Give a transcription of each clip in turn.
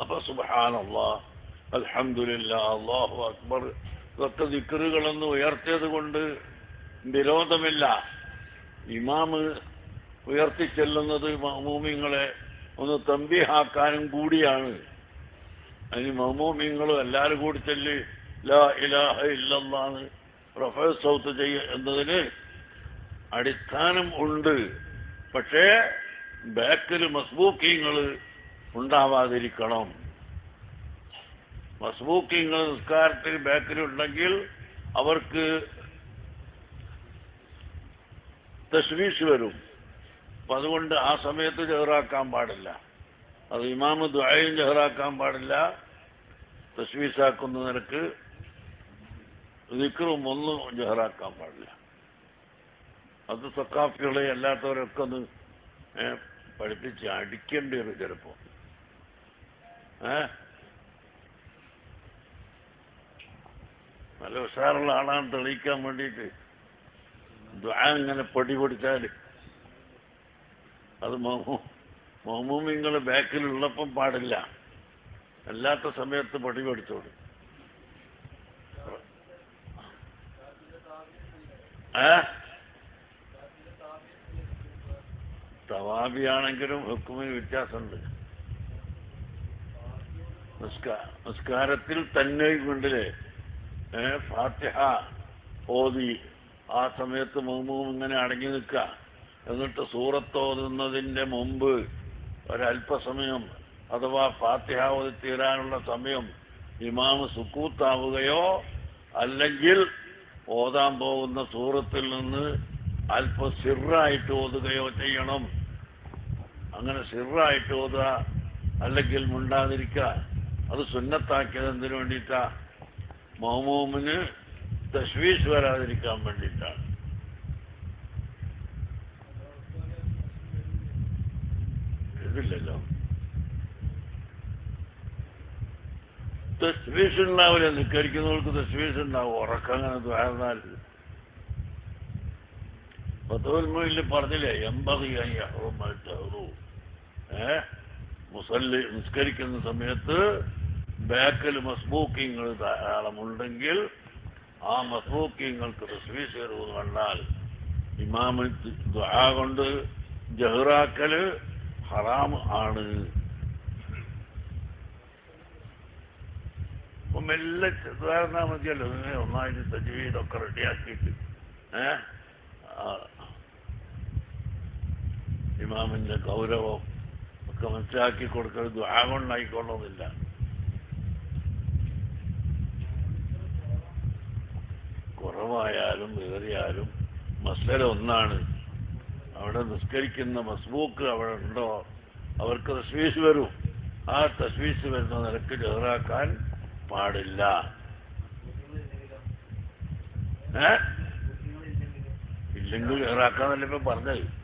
അപ്പൊ സുബാനല്ലാ അൽഹമില്ല അള്ളാഹു അക്ബർ. ഇതൊക്കെ ദിക്കറുകളൊന്ന് ഉയർത്തിയത് കൊണ്ട് വിരോധമില്ല. ഇമാമ് ഉയർത്തിച്ചെല്ലുന്നത് മഹമൂമിങ്ങളെ ഒന്ന് തമ്പിഹാക്കാനും കൂടിയാണ്. അതിന് മഹമൂമിങ്ങളും എല്ലാവരും കൂടി ചെല്ലി ലാ ഇലാഹ ഇല്ലെന്നാണ് പ്രൊഫൈൽ സൗത്ത് ചെയ്യ എന്നതിന് അടിസ്ഥാനം ഉണ്ട്. പക്ഷേ ബാക്കിൽ മസ്ബൂക്കിങ്ങൾ ഉണ്ടാവാതിരിക്കണം. മസ്ബൂക്കിങ്ങൾ നിസ്കാരത്തിൽ ഉണ്ടെങ്കിൽ അവർക്ക് തശ്വീഷ് വരും. അപ്പൊ അതുകൊണ്ട് ആ സമയത്ത് ജഹറാക്കാൻ പാടില്ല. അത് ഇമാമ ദ്വായും ജഹറാക്കാൻ പാടില്ല. തശ്വീസാക്കുന്ന നിനക്ക് ദിക്കറും ഒന്നും ജഹറാക്കാൻ പാടില്ല. അത് സക്കാഫികളെ അല്ലാത്തവരൊക്കെ ഒന്ന് പഠിപ്പിച്ച് അടിക്കേണ്ടി വരും ചിലപ്പോ. നല്ല ഉഷാറുള്ള ആളാണ് തെളിയിക്കാൻ വേണ്ടിയിട്ട്. ഇങ്ങനെ പൊടി പൊടിച്ചാൽ അത് മഹമൂമിങ്ങൾ ബാക്കിലുള്ളപ്പം പാടില്ല. അല്ലാത്ത സമയത്ത് പൊടി പൊടിച്ചോളൂ. ഏ? തവാബിയാണെങ്കിലും ഹുക്കുമിന് വ്യത്യാസമുണ്ട്. നിസ്കാരത്തിൽ തന്നെ കൊണ്ട് ഫാത്തിഹ ഓതി. ആ സമയത്ത് മുമ്പും ഇങ്ങനെ അടങ്ങി നിൽക്കുക. എന്നിട്ട് സൂറത്ത് ഓതുന്നതിന്റെ മുമ്പ് ഒരല്പസമയം അഥവാ ഫാത്തിഹ ഓതി തീരാനുള്ള സമയം ഇമാമ് സുക്കൂത്താവുകയോ അല്ലെങ്കിൽ ഓതാൻ പോകുന്ന സൂറത്തിൽ നിന്ന് അല്പം സിറായിട്ട് ഓതുകയോ ചെയ്യണം. അങ്ങനെ സിറായിട്ട് ഓതുക അല്ലെങ്കിൽ മുണ്ടാതിരിക്കുക. അത് സുന്നത്താക്കിയത് എന്തിനു വേണ്ടിയിട്ടാ? മഹമൂമിന് തശ്വീസ് വരാതിരിക്കാൻ വേണ്ടിയിട്ടാണ്. ഇതില്ലല്ലോ തശ്വീസ് ഉണ്ടാവില്ല. നിക്കരിക്കുന്നവർക്ക് തശ്വീസ് ഉണ്ടാവും. ഉറക്കങ്ങനെ ദ്വാരന്നാൽ. പത്തോൽമയിൽ പറഞ്ഞില്ലേ എൺപത് ഏ? മുസല്ലി നിസ്കരിക്കുന്ന സമയത്ത് ബാക്കിൽ മസ്ബൂക്കിങ്ങൾ ധാരാളമുണ്ടെങ്കിൽ ആ മസ്ബൂക്കിങ്ങൾക്ക് തസ്വീസ് കയറുമെന്ന് കണ്ടാൽ ഇമാമ ദ്വാ കൊണ്ട് ജഹ്റാക്കൽ ഹറാം ആണ്. അപ്പൊ മെല്ലെ ധാരണ മതിയല്ലോ ഇങ്ങനെ ഒന്നായിട്ട് തജ്വീദൊക്കെ റെഡിയാക്കിയിട്ട്. ഏ? ഇമാമിന്റെ ഗൗരവം ഒക്കെ മനസ്സിലാക്കി ദ്വാ കൊണ്ടായിക്കൊള്ളുന്നില്ല കുറവായാലും ഏറിയാലും മസല ഒന്നാണ്. അവിടെ നിസ്കരിക്കുന്ന മസ്ബൂക്ക് അവിടെ ഉണ്ടോ? അവർക്ക് തസ്വീസ് വരും. ആ തസ്വീസ് വരുന്ന നിരക്ക് ജഹറാക്കാൻ പാടില്ല. ഇല്ലെങ്കിൽ ജഹറാക്കാന്നല്ലേ ഇപ്പൊ പറഞ്ഞത്.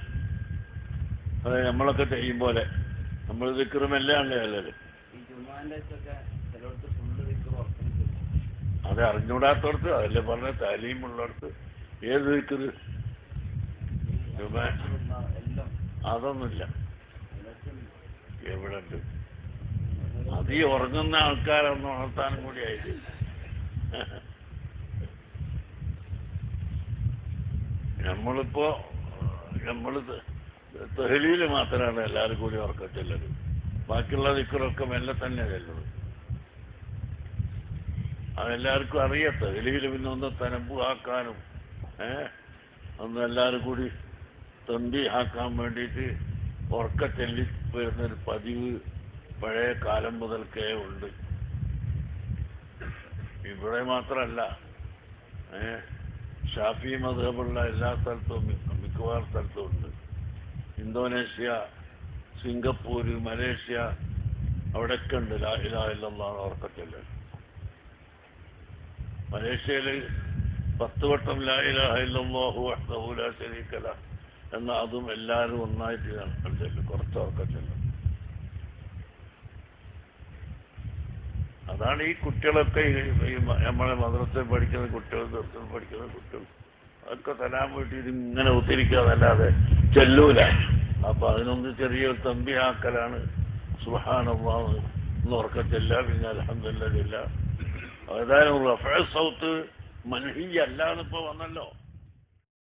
അത് നമ്മളൊക്കെ ചെയ്യും പോലെ. നമ്മൾ ദിക്കറുമെല്ലാം അല്ലേ ഉറക്കുന്നു അത് അറിഞ്ഞൂടാത്തടത്ത് അതല്ലേ പറഞ്ഞ താലീമുള്ളിടത്ത് ഏത് വിക്കറ് അതൊന്നുമില്ല. എവിടെ ഉണ്ട് അത് ഈ ഉറങ്ങുന്ന ആൾക്കാരൊന്ന് ഉണർത്താനും കൂടി ആയിട്ട് നമ്മളിപ്പോ നമ്മൾ തെഹലിയിൽ മാത്രമാണ് എല്ലാവരും കൂടി ഉറക്കത്തില്ലത്. ബാക്കിയുള്ള ദിക്കറൊക്കെ മെല്ലെ തന്നെ ചെല്ലുന്നത് അതെല്ലാവർക്കും അറിയാം തെഹലിയിൽ പിന്നെ ഒന്ന് തനമ്പ് ആക്കാനും ഏ? ഒന്ന് എല്ലാവരും കൂടി തൊണ്ടി ആക്കാൻ വേണ്ടിയിട്ട് ഉറക്ക ചെല്ലി വരുന്നൊരു പതിവ് പഴയ കാലം മുതൽക്കേ ഉണ്ട്. ഇവിടെ മാത്രമല്ല ഷാഫി മതമുള്ള എല്ലാ സ്ഥലത്തും മിക്കവാറും സ്ഥലത്തും ഉണ്ട്. ഇന്തോനേഷ്യ സിംഗപ്പൂർ മലേഷ്യ അവിടെയൊക്കെ ഉണ്ട്. ഇതായില്ലെന്നാണ് ഉറക്കത്തില്ല. മലേഷ്യയിൽ പത്ത് വട്ടം ലാ ഇലാഹ ഇല്ലല്ലാഹു വഹ്ദഹു ലാ ശരീക ലഹ് എന്ന അതും എല്ലാവരും ഒന്നായിട്ട് ചെല്ലും കുറച്ച് ഉറക്കത്തില്ല. അതാണ് ഈ കുട്ടികളൊക്കെ ഈ- നമ്മളെ മദ്രസയിൽ പഠിക്കുന്ന കുട്ടികൾ പഠിക്കുന്ന കുട്ടികൾ. അതൊക്കെ തലാൻ വേണ്ടി ഇങ്ങനെ ഉത്തിരിക്കാന്നല്ലാതെ ചെല്ലൂല. അപ്പൊ അതിനൊന്ന് ചെറിയൊരു തമ്പി ആക്കലാണ്. സുഹാനുള്ള ഉറക്കത്തില്ല പിന്നെ അലഹമില്ല ഏതായാലും സൗത്ത് മൻഹി വന്നല്ലോ.